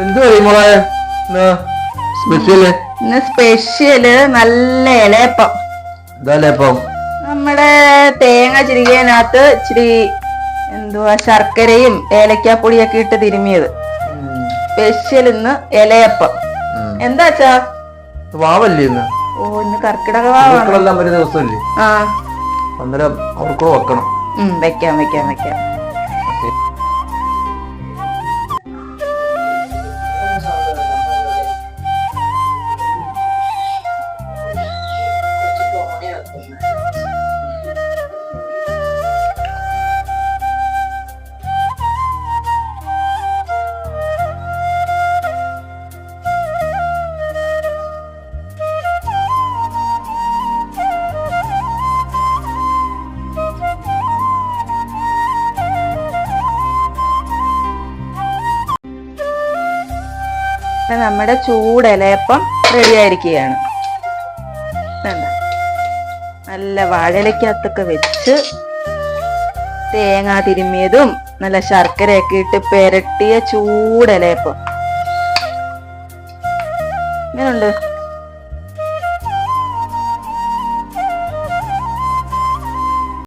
എന്ത് പറയും മോളെ? സ്പെഷ്യൽ ഇന്ന് സ്പെഷ്യൽ നല്ല ഇലയപ്പം. ഇതല്ലേ നമ്മുടെ തേങ്ങ ചിരികനകത്ത് ഇച്ചിരി എന്തുവാ ശർക്കരയും ഏലക്കാപ്പൊടിയൊക്കെ ഇട്ട് തിരുമിയത്. സ്പെഷ്യൽ ഇന്ന് ഇലയപ്പം. എന്താ അച്ഛാ? വാവല്ലേ ഇന്ന്? ഓ ഇന്ന് കർക്കിടക വാവാണ്. ഒരു ദിവസമല്ലേ? ആ. അന്നേരം അവർക്കൂടെ വെക്കണം. വെക്കാം വെക്കാം വെക്കാം. നമ്മുടെ ചൂടലയപ്പം റെഡി ആയിരിക്കുകയാണ്. നല്ല വാഴയിലക്കകത്തൊക്കെ വെച്ച് തേങ്ങ തിരുമ്മിയതും നല്ല ശർക്കരയൊക്കെ ഇട്ട് പെരട്ടിയ ചൂട് ഇലയപ്പം. ഇങ്ങനുണ്ട്.